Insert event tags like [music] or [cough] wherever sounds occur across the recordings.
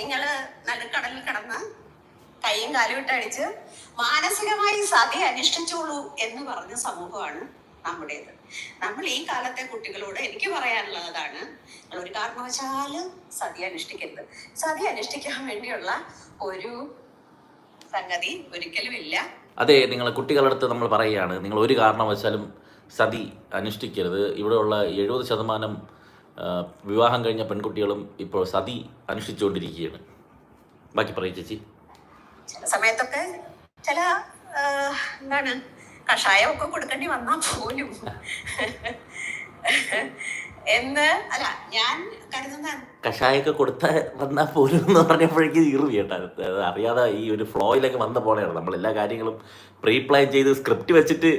നിങ്ങൾ നടുക്കടലിൽ കിടന്ന് കൈയും കാലും ഇട്ടടിച്ച് മാനസികമായി സതി അനുഷ്ഠിച്ചോളൂ എന്ന് പറഞ്ഞ സമൂഹമാണ് നമ്മുടേത്. നമ്മൾ ഈ കാലത്തെ കുട്ടികളോട് എനിക്ക് പറയാനുള്ളതാണ് നിങ്ങൾ ഒരു കാരണവശാലും സതി അനുഷ്ഠിക്കരുത് സതി അനുഷ്ഠിക്കാൻ വേണ്ടിയുള്ള ഒരു സംഗതി ഒരിക്കലും ഇല്ല. അതെ നിങ്ങൾ കുട്ടികളുടെ അടുത്ത് നമ്മൾ പറയുകയാണ് നിങ്ങൾ ഒരു കാരണവശാലും സതി അനുഷ്ഠിക്കരുത് ഇവിടെയുള്ള എഴുപത് ശതമാനം വിവാഹം കഴിഞ്ഞ പെൺകുട്ടികളും ഇപ്പോൾ സതി അനുഷ്ഠിച്ചുകൊണ്ടിരിക്കുകയാണ്. ബാക്കി പറയും ചേച്ചി. ചില സമയത്തൊക്കെ ചില എന്താണ് കഷായമൊക്കെ കൊടുക്കേണ്ടി വന്നാൽ പോലും. എന്ന് അല്ല ഞാൻ കരുതുന്ന കഷായൊക്കെ കൊടുത്ത വന്നാൽ പോലും എന്ന് പറഞ്ഞപ്പോഴേക്കും ഇറുവി കേട്ടാ അറിയാതെ ഈ ഒരു ഫ്ലോയിലൊക്കെ വന്ന പോലെയാണ്. നമ്മൾ എല്ലാ കാര്യങ്ങളും പ്രീ പ്ലാൻ ചെയ്ത് സ്ക്രിപ്റ്റ് വെച്ചിട്ട്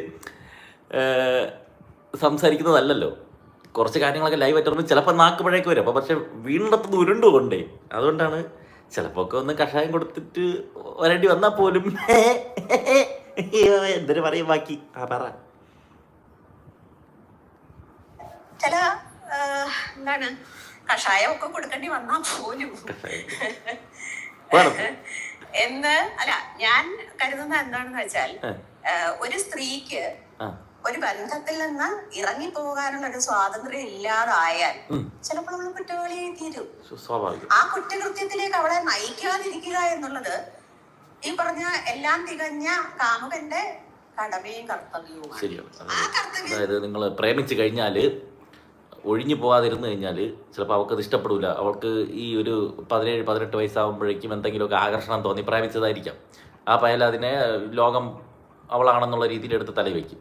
സംസാരിക്കുന്നതല്ലല്ലോ. കുറച്ച് കാര്യങ്ങളൊക്കെ ലൈവ് ആയിട്ട് ചിലപ്പോൾ നാക്കുമ്പോഴേക്ക് വരും. അപ്പോൾ പക്ഷെ വീണ്ടെത്തുന്ന ഉരുണ്ടുകൊണ്ടേ അതുകൊണ്ടാണ് ചിലപ്പോൾ ഒക്കെ ഒന്ന് കഷായം കൊടുത്തിട്ട് വരേണ്ടി വന്നാൽ പോലും [laughs] എന്തൊരു പറയും ബാക്കി? ആ പറ. ചില കൊടുക്കേണ്ടി പോലും. എന്ന് അല്ല ഞാൻ കരുതുന്ന എന്താണെന്ന് വെച്ചാൽ ഒരു സ്ത്രീക്ക് ഒരു ബന്ധത്തിൽ നിന്ന് ഇറങ്ങി പോകാനുള്ള ഒരു സ്വാതന്ത്ര്യം ഇല്ലാതായാൽ. ചിലപ്പോൾ നമ്മൾ കുറ്റവാളിയായി തീരും. ആ കുറ്റകൃത്യത്തിലേക്ക് അവളെ നയിക്കാതിരിക്കുക എന്നുള്ളത് ഈ പറഞ്ഞ എല്ലാം തികഞ്ഞ കാമുകന്റെ കടമയും കർത്തവ്യവും അതായത് നിങ്ങൾ പ്രേമിച്ചു കഴിഞ്ഞാൽ ഒഴിഞ്ഞു പോവാതിരുന്നു കഴിഞ്ഞാൽ ചിലപ്പോൾ അവൾക്ക് അത് ഇഷ്ടപ്പെടില്ല അവൾക്ക് ഈ ഒരു പതിനേഴ് പതിനെട്ട് വയസ്സാകുമ്പോഴേക്കും എന്തെങ്കിലുമൊക്കെ ആകർഷണം തോന്നി പ്രേമിച്ചതായിരിക്കാം. ആ പയൽ അതിനെ ലോകം അവളാണെന്നുള്ള രീതിയിൽ എടുത്ത് തലവെക്കും.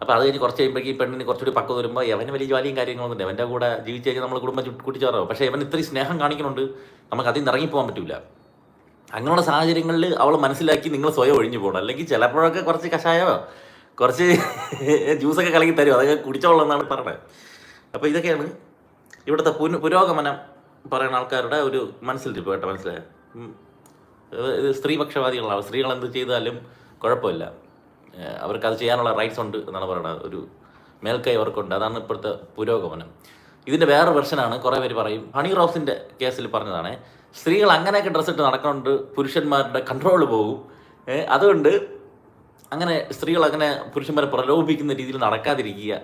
അപ്പോൾ അത് കഴിഞ്ഞ് കുറച്ച് കഴിയുമ്പോഴേക്കും ഈ പെണ്ണിന് കുറച്ചുകൂടി പക്കം വരുമ്പോൾ അവന് വലിയ ജോലിയും കാര്യങ്ങളൊന്നും ഇല്ല അവന്റെ കൂടെ ജീവിച്ച് കഴിഞ്ഞാൽ നമ്മൾ കുടുംബം കൂട്ടിച്ചേറാവും. പക്ഷേ അവൻ ഇത്രയും സ്നേഹം കാണിക്കുന്നുണ്ട് നമുക്ക് അതിൽ നിന്ന് ഇറങ്ങിപ്പോകാൻ പറ്റില്ല അങ്ങനെയുള്ള സാഹചര്യങ്ങളിൽ അവൾ മനസ്സിലാക്കി നിങ്ങൾ സ്വയം ഒഴിഞ്ഞു പോകണം അല്ലെങ്കിൽ ചിലപ്പോഴൊക്കെ കുറച്ച് കഷായമോ കുറച്ച് [laughs] ജ്യൂസൊക്കെ കലക്കി തരും. അതൊക്കെ കുടിച്ചോളാം എന്നാണ് പറഞ്ഞത്. അപ്പോൾ ഇതൊക്കെയാണ് ഇവിടുത്തെ പുന പുരോഗമനം പറയുന്ന ആൾക്കാരുടെ ഒരു മനസ്സിലിരിപ്പ് കേട്ടോ മനസ്സിലായോ? ഇത് സ്ത്രീപക്ഷവാദികളാണ് സ്ത്രീകൾ എന്ത് ചെയ്താലും കുഴപ്പമില്ല. അവർക്ക് അത് ചെയ്യാനുള്ള റൈറ്റ്സ് ഉണ്ട് എന്നാണ് പറയുന്നത്. ഒരു മേൽക്കൈ അവർക്കുണ്ട്. അതാണ് ഇപ്പോഴത്തെ പുരോഗമനം. ഇതിന്റെ വേറെ വെർഷനാണ് കുറേ പേര് പറയും ഹണി റോസിന്റെ കേസിൽ പറഞ്ഞതാണ് സ്ത്രീകൾ അങ്ങനെയൊക്കെ ഡ്രസ്സ് ഇട്ട് നടക്കുന്നുണ്ട് പുരുഷന്മാരുടെ കൺട്രോൾ പോകും. അതുകൊണ്ട് അങ്ങനെ സ്ത്രീകൾ അങ്ങനെ പുരുഷന്മാരെ പ്രലോഭിക്കുന്ന രീതിയിൽ നടക്കാതിരിക്കുക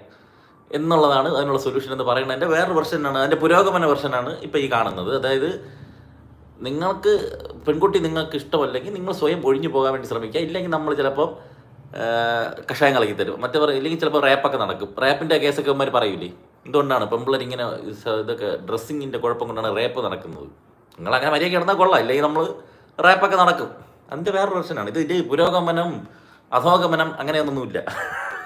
എന്നുള്ളതാണ് അതിനുള്ള സൊല്യൂഷൻ എന്ന് പറയുന്നത്. എന്റെ വേറൊരു വെർഷനാണ് അതിന്റെ പുരോഗമന വെർഷനാണ് ഇപ്പോൾ ഈ കാണുന്നത്. അതായത് നിങ്ങൾക്ക് പെൺകുട്ടി നിങ്ങൾക്ക് ഇഷ്ടമല്ലെങ്കിൽ നിങ്ങൾ സ്വയം ഒഴിഞ്ഞു പോകാൻ വേണ്ടി ശ്രമിക്കുക. ഇല്ലെങ്കിൽ നമ്മൾ ചിലപ്പോൾ കഷായം കളിക്കി തരും. മറ്റേ പറയും ഇല്ലെങ്കിൽ ചിലപ്പോൾ റാപ്പൊക്കെ നടക്കും. റാപ്പിന്റെ കേസൊക്കെ അവന്മാർ പറയൂലേ? എന്തുകൊണ്ടാണ്? പെമ്പിളർ ഇങ്ങനെ ഇതൊക്കെ ഡ്രസ്സിങ്ങിന്റെ കുഴപ്പം കൊണ്ടാണ് റേപ്പ് നടക്കുന്നത്. നിങ്ങൾ അങ്ങനെ മര്യാദ കിടന്നാൽ കൊള്ളാം. ഇല്ലെങ്കിൽ നമ്മൾ റാപ്പൊക്കെ നടക്കും. അതിന്റെ വേറൊരു പ്രശ്നമാണ്. ഇത് ഇതിന്റെ പുരോഗമനം അധോഗമനം അങ്ങനെയൊന്നുമില്ല.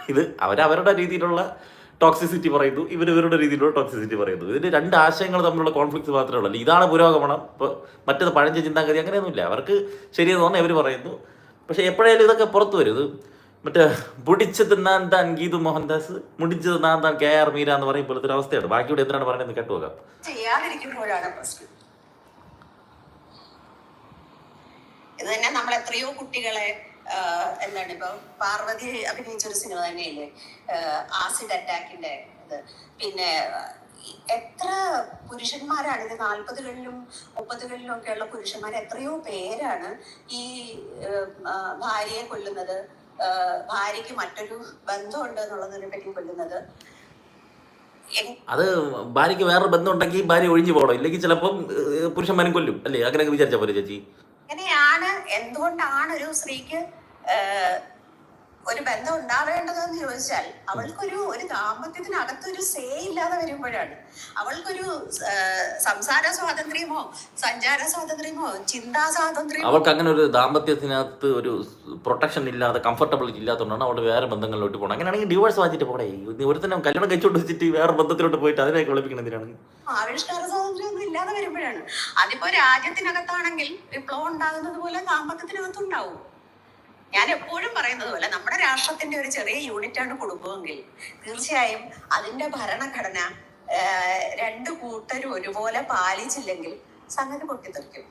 ഇത് അവരവരുടെ രീതിയിലുള്ള ടോക്സിസിറ്റി പറയുന്നു. ഇവർ ഇവരുടെ രീതിയിലുള്ള ടോക്സിസിറ്റി പറയുന്നു. ഇതിന് രണ്ട് ആശയങ്ങൾ തമ്മിലുള്ള കോൺഫ്ലിക്റ്റ് മാത്രമേ ഉള്ളൂ. ഇതാണ് പുരോഗമനം. ഇപ്പോൾ മറ്റേത് പഴഞ്ച ചിന്താഗതി അങ്ങനെയൊന്നുമില്ല. അവർക്ക് ശരിയെന്ന് തോന്നുന്നു ഇവർ പറയുന്നു. പക്ഷേ എപ്പോഴേലും ഇതൊക്കെ പുറത്തു വരും. ഇത് മറ്റേ മുടിച്ചു തിന്നാൻ താൻ ഗീതു മോഹൻദാസ് മുടിച്ച് തിന്നാൻ താൻ കെ ആർ മീര എന്ന് പറയും പോലത്തെ ഒരു അവസ്ഥയാണ്. ബാക്കി ഇവിടെ എന്തിനാണ് പറയുന്നത് കേട്ടു നോക്കാം. ഇത് തന്നെ നമ്മൾ എത്രയോ കുട്ടികളെ എന്താണ് ഇപ്പൊ പാർവതി അഭിനയിച്ച ഒരു സിനിമ തന്നെയില്ലേ? ആസിഡ് അറ്റാക്കിന്റെ ഇത്. പിന്നെ എത്ര പുരുഷന്മാരാണ് ഇത് നാൽപ്പതുകളിലും മുപ്പതുകളിലും ഒക്കെയുള്ള പുരുഷന്മാർ എത്രയോ പേരാണ് ഈ ഭാര്യയെ കൊല്ലുന്നത്? ഭാര്യയ്ക്ക് മറ്റൊരു ബന്ധമുണ്ട് എന്നുള്ളതിനെ പറ്റി കൊല്ലുന്നത്. അത് ഭാര്യയ്ക്ക് വേറെ ബന്ധം ഉണ്ടെങ്കിൽ ഭാര്യ ഒഴിഞ്ഞു പോകണം. ഇല്ലെങ്കിൽ ചിലപ്പം പുരുഷന്മാരും കൊല്ലും. അല്ലേ? അങ്ങനെയൊക്കെ വിചാരിച്ച പോലെ ചേച്ചി? എങ്ങനെയാണ് എന്തുകൊണ്ടാണ് ഒരു സ്ത്രീക്ക് ഒരു ബന്ധം ഉണ്ടാവേണ്ടതെന്ന് ചോദിച്ചാൽ അവൾക്കൊരു ഒരു ദാമ്പത്യത്തിനകത്തൊരു സേ ഇല്ലാതെ വരുമ്പോഴാണ്. അവൾക്കൊരു സംസാര സ്വാതന്ത്ര്യമോ സഞ്ചാര സ്വാതന്ത്ര്യമോ ചിന്താ സ്വാതന്ത്ര്യമോ അവൾക്ക് അങ്ങനെ ഒരു ദാമ്പത്യത്തിനകത്ത് ഒരു പ്രൊട്ടക്ഷൻ ഇല്ലാതെ കംഫർട്ടബിലിറ്റി ഇല്ലാത്തതുകൊണ്ടാണ് അവൾ വേറെ ബന്ധങ്ങളിലോട്ട് പോകണം അങ്ങനെയാണെങ്കിൽ ഡിവോഴ്സ് വാങ്ങിച്ചിട്ട് പോടേ. ഒരു തന്നെ കല്യാണം കഴിച്ചോണ്ട് വെച്ചിട്ട് വേറെ ബന്ധത്തിലോട്ട് പോയിട്ട് അതിനെ വിളിപ്പിക്കണം എന്തിനാണ്? ആവിഷ്കാര സ്വാതന്ത്ര്യം ഒന്നും ഇല്ലാതെ വരുമ്പോഴാണ്. അതിപ്പോ രാജ്യത്തിനകത്താണെങ്കിൽ വിപ്ലവം ഉണ്ടാകുന്നത് പോലെ ദാമ്പത്യത്തിനകത്തും ഉണ്ടാവും. ഞാൻ എപ്പോഴും പറയുന്നത് പോലെ നമ്മുടെ രാഷ്ട്രത്തിന്റെ ഒരു ചെറിയ യൂണിറ്റാണ് കുടുംബമെങ്കിൽ തീർച്ചയായും അതിന്റെ ഭരണഘടന രണ്ട് കൂട്ടരും ഒരുപോലെ പാലിച്ചില്ലെങ്കിൽ സംഗതി പൊട്ടിത്തെറിക്കും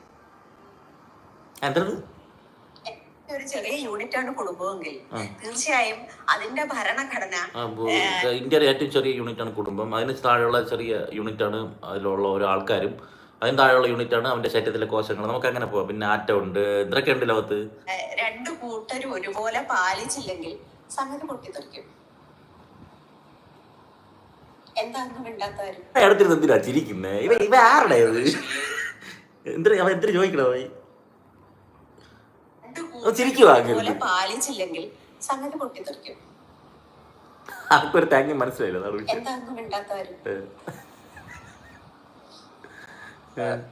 ഒരു ചെറിയ യൂണിറ്റാണ് കുടുംബമെങ്കിൽ. തീർച്ചയായും അതിന്റെ ഭരണഘടന ഇന്ത്യയിലെ ഏറ്റവും ചെറിയ യൂണിറ്റാണ് കുടുംബം. അതിന് താഴെയുള്ള ചെറിയ യൂണിറ്റാണ് അതിലുള്ള ഓരോ ആൾക്കാരും. അതിന് താഴെയുള്ള യൂണിറ്റാണ് അവന്റെ ശരീരത്തിലെ കോശങ്ങൾ. നമുക്ക് അങ്ങനെ പോവാം. പിന്നെ ആറ്റം ഉണ്ട്. ഇതൊക്കെ ഉണ്ട് ലോകത്ത് രണ്ടു കൂട്ടരും ഒരുപോലെ പാലിച്ചില്ലെങ്കിൽ സംഗതി പൊട്ടിത്തെറിക്കും. എന്തിനാ ചിരിക്കുന്നേ? ഇവ ആരുടെ എന്തിനാ അവൻ എന്തിനു ചോദിക്കണോ പാലിച്ചില്ലെങ്കിൽ സംഗതി പൊട്ടിത്തെറിക്കും. ആർക്കൊരു താങ്ക് മനസ്സിലായില്ല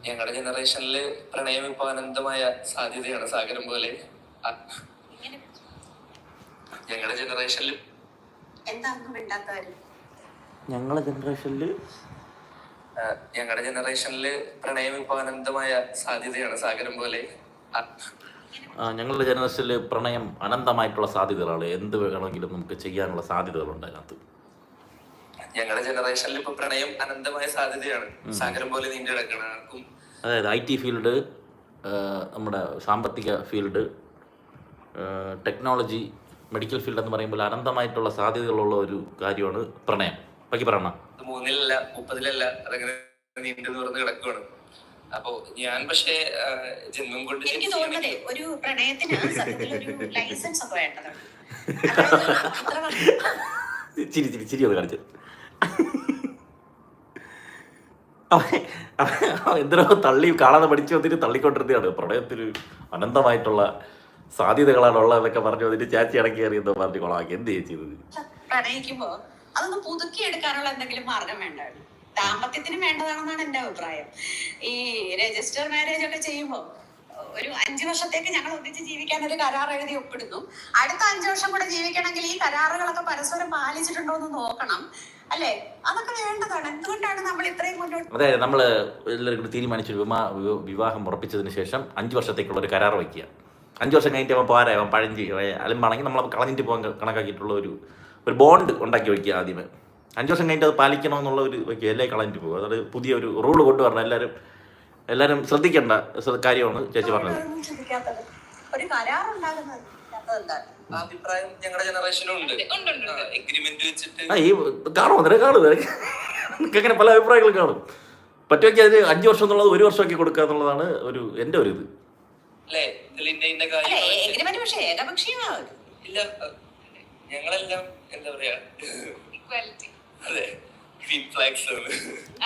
ഞങ്ങളുടെ ജനറേഷനിൽ പ്രണയം ഇപ്പൊ അനന്തമായ സാധ്യതയാണ് സാഗരം പോലെ. ഞങ്ങളുടെ ജനറേഷനിൽ ഞങ്ങളുടെ ജനറേഷനിൽ ഞങ്ങളുടെ ജനറേഷനിൽ പ്രണയം ഇപ്പൊ അനന്തമായ സാധ്യതയാണ് സാഗരം പോലെ. ഞങ്ങളുടെ ജനറേഷനിൽ പ്രണയം അനന്തമായിട്ടുള്ള സാധ്യതകളാണ്. എന്ത് വേണമെങ്കിലും നമുക്ക് ചെയ്യാനുള്ള സാധ്യതകളുണ്ട് അതിനകത്ത്. ഞങ്ങളുടെ ജനറേഷനിൽ ഇപ്പൊ പ്രണയം അനന്തമായ സാധ്യതയാണ്. സാഗരം പോലെ നീണ്ടു കിടക്കണം അതായത് ഐ ടി ഫീൽഡ് നമ്മുടെ സാമ്പത്തിക ഫീൽഡ് ടെക്നോളജി മെഡിക്കൽ ഫീൽഡ് എന്ന് പറയുമ്പോൾ അനന്തമായിട്ടുള്ള സാധ്യതകളുള്ള ഒരു കാര്യമാണ് പ്രണയം. ബാക്കി പറയണ അത് മൂന്നിലല്ല മുപ്പതിലല്ല അതങ്ങനെ നീണ്ടു നിവർന്ന് കിടക്കുവാണ്. അപ്പോ ഞാൻ പക്ഷേ ജന്മം കൊണ്ട് എനിക്ക് തോന്നുന്നത് ഒരു പ്രണയത്തിന് ഒരു ലൈസൻസ് ഒക്കെ വേണ്ടതാണ്. ചിരി ചിരി ചിരി ഒന്ന് കാണിച്ചു. എന്തിനോ തള്ളി കാണാതെ പഠിച്ചു വന്നിട്ട് തള്ളിക്കൊണ്ടിരുന്നതാണ്. പ്രണയത്തിൽ അനന്തമായിട്ടുള്ള സാധ്യതകളാണ് ഉള്ളതെന്നൊക്കെ പറഞ്ഞു അതിന്റെ ചാച്ചി ഇടയ്ക്ക് അറിയുന്ന പറഞ്ഞു കൊളാക്കി എന്ത് ചെയ്തത് പ്രണയിക്കുമ്പോ അതൊന്ന് പുതുക്കി എടുക്കാനുള്ള എന്തെങ്കിലും മാർഗം വേണ്ടായിരുന്നു ദാമ്പത്യത്തിന് വേണ്ടതാണെന്നാണ് എന്റെ അഭിപ്രായം. ഈ രജിസ്റ്റർ മാരേജ് ഒക്കെ ചെയ്യുമ്പോൾ ഒരു അഞ്ചു വർഷത്തേക്ക് ഞങ്ങൾ ഒന്നിച്ച് ജീവിക്കാൻ ഒരു കരാർ എഴുതി ഒപ്പിടുന്നു. അടുത്ത അഞ്ചു വർഷം കൂടെ ജീവിക്കണമെങ്കിൽ ഈ കരാറുകളൊക്കെ പരസ്പരം പാലിച്ചിട്ടുണ്ടോ എന്ന് നോക്കണം. അല്ലേ? അതൊക്കെ വേണ്ടതാണ്. എന്തുകൊണ്ടാണ് നമ്മൾ ഇത്രയും മുന്നോട്ട് അതായത് നമ്മൾ എല്ലാവരും തീരുമാനിച്ചു വിവാഹം ഉറപ്പിച്ചതിന് ശേഷം അഞ്ചു വർഷത്തേക്കുള്ള ഒരു കരാർ വയ്ക്കുക. അഞ്ച് വർഷം കഴിഞ്ഞിട്ട് അവൻ പോരാ അവൻ പഴഞ്ചി അല്ലെങ്കിൽ അലമ്പാണെങ്കിൽ നമ്മൾ കളഞ്ഞിട്ട് പോകാൻ കണക്കാക്കിയിട്ടുള്ള ഒരു ഒരു ബോണ്ട് ഉണ്ടാക്കി വയ്ക്കുക ആദ്യമേ. അഞ്ച് വർഷം കഴിഞ്ഞിട്ട് അത് പാലിക്കണമെന്നുള്ള ഒരു വയ്ക്കുക എല്ലാം കളഞ്ഞിട്ട് പോകും. അതായത് പുതിയ ഒരു റൂൾ കൊണ്ടുവരണം. എല്ലാവരും എല്ലാവരും ശ്രദ്ധിക്കേണ്ട ശ്ര- കാര്യമാണ് ചേച്ചി പറഞ്ഞത്. ഒരു അഭിപ്രായം ഞങ്ങളുടെ ജനറേഷനുണ്ട് ഉണ്ട്. എഗ്രിമെന്റ് വെച്ചിട്ട് ആ ഈ നിനക്ക് കാണും നിനക്ക് നിനക്ക് അങ്ങനെ പല അഭിപ്രായങ്ങളും കാണും. പറ്റുമെങ്കിൽ അതിന് അഞ്ച് വർഷം എന്നുള്ളത് ഒരു വർഷമൊക്കെ കൊടുക്കുക എന്നുള്ളതാണ് ഒരു എന്റെ ഒരു ഇത്. അല്ലേ? ഇതിന്റെ ഇന്ന അല്ലേ കാര്യം എഗ്രിമെന്റ് പക്ഷേ ഏകപക്ഷീയമാവും ഇല്ല ഞങ്ങളെല്ലാം എന്താ പറയാ? ഇക്വാലിറ്റി അതെ ഗ്രീൻ ഫ്ലാഗ്സ് ആണ്.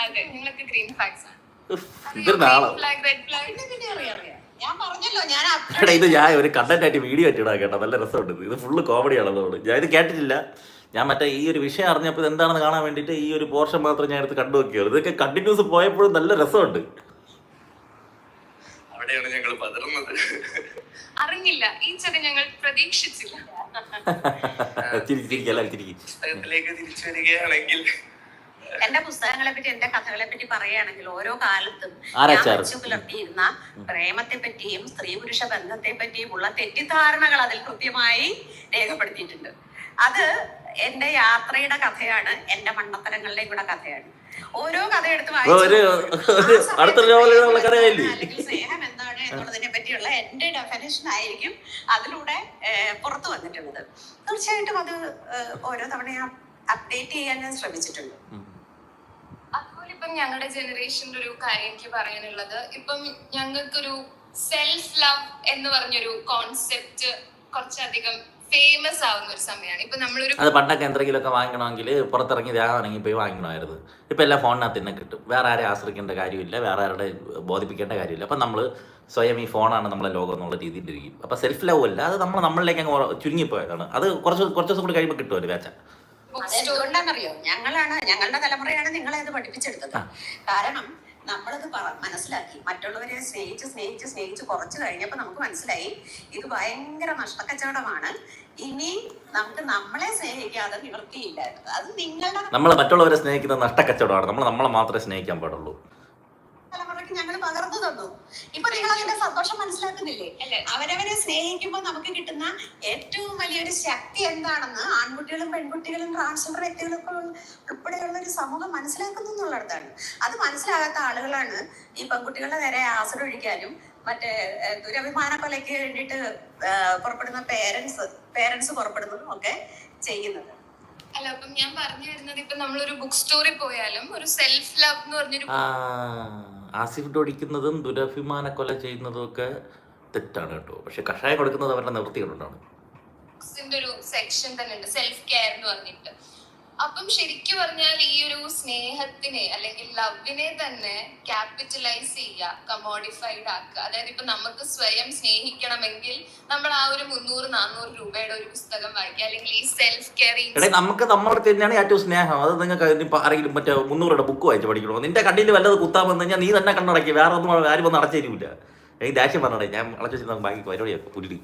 അതെ നിങ്ങളൊക്കെ ഗ്രീൻ ഫ്ലാഗ്സ് ആണ്. ഉഫ്, ഇതൊരു നാളെ. ഫ്ലാഗ് റെഡ് ഫ്ലാഗ് പിന്നെ പിന്നെ അറിയാം അറിയാം. ഞാൻ പറഞ്ഞല്ലോ ഞാൻ എടാ ഇത് ഞാൻ ഒരു കണ്ടന്റ് ആയിട്ട് വീഡിയോ ആയിട്ട് കേട്ടോ. നല്ല രസമുണ്ട് ഇത്. ഫുള്ള് കോമഡിയാണ് അതുകൊണ്ട് ഞാൻ ഇത് കേട്ടിട്ടില്ല. ഞാൻ മറ്റേ ഈ ഒരു വിഷയം അറിഞ്ഞപ്പോൾ ഇത് എന്താണെന്ന് കാണാൻ വേണ്ടിയിട്ട് ഈ ഒരു പോർഷൻ മാത്രം ഞാൻ എടുത്ത് കണ്ടു നോക്കിയത് ഇതൊക്കെ കണ്ടിന്യൂസ് പോയപ്പോഴും നല്ല രസമുണ്ട്. അറിഞ്ഞില്ല ഈ ചെടി ഞങ്ങൾ പ്രതീക്ഷിച്ചില്ല. [laughs] പുസ്തകത്തിലേക്ക് തിരിച്ചു വരികയാണെങ്കിൽ. എന്റെ പുസ്തകങ്ങളെ പറ്റി എന്റെ കഥകളെ പറ്റി പറയുകയാണെങ്കിൽ ഓരോ കാലത്തും ഞാൻ വെച്ചു പുലർത്തിയിരുന്ന പ്രേമത്തെ പറ്റിയും സ്ത്രീ പുരുഷ ബന്ധത്തെ പറ്റിയും ഉള്ള തെറ്റിദ്ധാരണകൾ അതിൽ കൃത്യമായി രേഖപ്പെടുത്തിയിട്ടുണ്ട്. അത് എന്റെ യാത്രയുടെ കഥയാണ് എന്റെ മണ്ണത്തരങ്ങളുടെ കൂടെ കഥയാണ്. ഓരോ കഥ എടുത്ത്? അല്ലെങ്കിൽ സ്നേഹം എന്താണ് എന്നുള്ളതിനെ പറ്റിയുള്ള എന്റെ ഡെഫിനേഷൻ ആയിരിക്കും അതിലൂടെ പുറത്തു വന്നിട്ടുള്ളത്. തീർച്ചയായിട്ടും അത് ഓരോ തവണ ഞാൻ അപ്ഡേറ്റ് ചെയ്യാൻ ഞാൻ ശ്രമിച്ചിട്ടുണ്ട്. അതുപോലെ ഇപ്പം ഞങ്ങളുടെ ജനറേഷന്റെ ഒരു കാര്യം എനിക്ക് പറയാനുള്ളത്. ഇപ്പം ഞങ്ങൾക്കൊരു സെൽഫ് ലവ് എന്ന് പറഞ്ഞൊരു കോൺസെപ്റ്റ് കുറച്ചധികം ഫേമസ് ആവുന്ന ഒരു സമയമാണ് ഇപ്പൊ നമ്മളൊരു അത് പണ്ടൊക്കെ എന്തെങ്കിലുമൊക്കെ വാങ്ങണമെങ്കിൽ പുറത്തിറങ്ങി ഇറങ്ങി പോയി വാങ്ങണമായിരുന്നു ഇപ്പം എല്ലാം ഫോണിനകത്ത് തന്നെ കിട്ടും. വേറെ ആരെ ആശ്രയിക്കേണ്ട കാര്യമില്ല. വേറെ ആരുടെ ബോധിപ്പിക്കേണ്ട കാര്യമില്ല. അപ്പം നമ്മൾ സ്വയം ഈ ഫോണാണ് നമ്മളെ ലോകം എന്നുള്ള രീതിയിലിരിക്കും അപ്പം സെൽഫ് ലവ് അല്ല. അത് നമ്മൾ നമ്മളിലേക്ക് അങ്ങ് ചുരുങ്ങിപ്പോയതാണ്. അത് കുറച്ച് കുറച്ച് ദിവസം കൂടി കഴിയുമ്പോൾ കിട്ടുമല്ലോ വേച്ച അതെന്തുകൊണ്ടാണെന്നറിയോ? ഞങ്ങളാണ് ഞങ്ങളുടെ തലമുറയാണ് നിങ്ങളെ അത് പഠിപ്പിച്ചെടുത്തത്. കാരണം നമ്മളത് പറ- മനസ്സിലാക്കി. മറ്റുള്ളവരെ സ്നേഹിച്ച് സ്നേഹിച്ച് സ്നേഹിച്ച് കുറച്ച് കഴിഞ്ഞപ്പോൾ നമുക്ക് മനസ്സിലായി ഇത് ഭയങ്കര നഷ്ടക്കച്ചവടമാണ്. ഇനി നമുക്ക് നമ്മളെ സ്നേഹിക്കാതെ നിവൃത്തിയില്ല അത് നിങ്ങളുടെ നമ്മൾ മറ്റുള്ളവരെ സ്നേഹിക്കുന്ന നഷ്ടക്കച്ചവടമാണ്. നമ്മൾ നമ്മളെ മാത്രമേ സ്നേഹിക്കാൻ പാടുള്ളൂ. തലമുറയ്ക്ക് ഞങ്ങൾ പകർന്നു തന്നു. ഇപ്പൊ നിങ്ങൾ അതിന്റെ സന്തോഷം മനസ്സിലാക്കുന്നില്ലേ? അല്ലേ? അവരവരെ സ്നേഹിക്കുമ്പോൾ നമുക്ക് കിട്ടുന്ന ഏറ്റവും വലിയൊരു ശക്തി എന്താണെന്ന് ആൺകുട്ടികളും പെൺകുട്ടികളും ട്രാൻസ്ജെൻഡർ വ്യക്തികളൊക്കെ ഉൾപ്പെടെയുള്ള ഒരു സമൂഹം മനസ്സിലാക്കുന്നു എന്നുള്ളതാണ്. അത് മനസ്സിലാകാത്ത ആളുകളാണ് ഈ പെൺകുട്ടികളുടെ നേരെ ആസരം ഒഴിക്കാനും മറ്റേ ദുരഭിമാന കൊലയ്ക്ക് വേണ്ടിയിട്ട് പുറപ്പെടുന്ന പേരൻസ് പേരൻസ് പുറപ്പെടുന്നതും ഒക്കെ ചെയ്യുന്നത്. അല്ല അപ്പം ഞാൻ പറഞ്ഞു വരുന്നത് ഇപ്പൊ നമ്മളൊരു ബുക്ക് സ്റ്റോറിൽ പോയാലും ഒരു സെൽഫ് ലവ് എന്ന് പറഞ്ഞൊരു ആ ആസിഡ് ഒഴിക്കുന്നതും ദുരഭിമാന കൊല ചെയ്യുന്നതും ഒക്കെ തെറ്റാണ് കേട്ടോ. പക്ഷെ കഷായം കൊടുക്കുന്നത് അവരുടെ നിവൃത്തികളുണ്ടാണ് ഒരു സെക്ഷൻ തന്നെ ഉണ്ട്. സെൽഫ് കെയർ എന്ന് പറഞ്ഞിട്ട്. അപ്പം ശരിക്കും പറഞ്ഞാൽ ഈ ഒരു സ്നേഹത്തിനെ അല്ലെങ്കിൽ ലവിനെ തന്നെ ക്യാപിറ്റലൈസ് ചെയ്യുക കമോഡിഫൈഡ് ആക്കുക. അതായത് ഇപ്പൊ നമുക്ക് സ്വയം സ്നേഹിക്കണമെങ്കിൽ നമ്മൾ ആ ഒരു മുന്നൂറ് നാനൂറ് രൂപയുടെ ഒരു പുസ്തകം വായിക്കുക. അല്ലെങ്കിൽ ഈ സെൽഫ് എടേ നമുക്ക് നമ്മുടെ തന്നെയാണ് ഏറ്റവും സ്നേഹം. അത് നിങ്ങൾക്ക് ആരെങ്കിലും മറ്റേ മുന്നൂറുടെ ബുക്ക് വായിച്ച് പഠിക്കണോ? നിന്റെ കണ്ണിൽ വല്ലത് കുത്താൻ വന്നു കഴിഞ്ഞാൽ നീ തന്നെ കണ്ണടക്കി വേറെ ഒന്നും ആരും വന്ന് അടച്ചു എനിക്ക് ദേഷ്യം പറഞ്ഞടേ ഞാൻ അടച്ചു വെച്ചിട്ട് ബാക്കി പരിപാടിയൊക്കെ പുല്ലി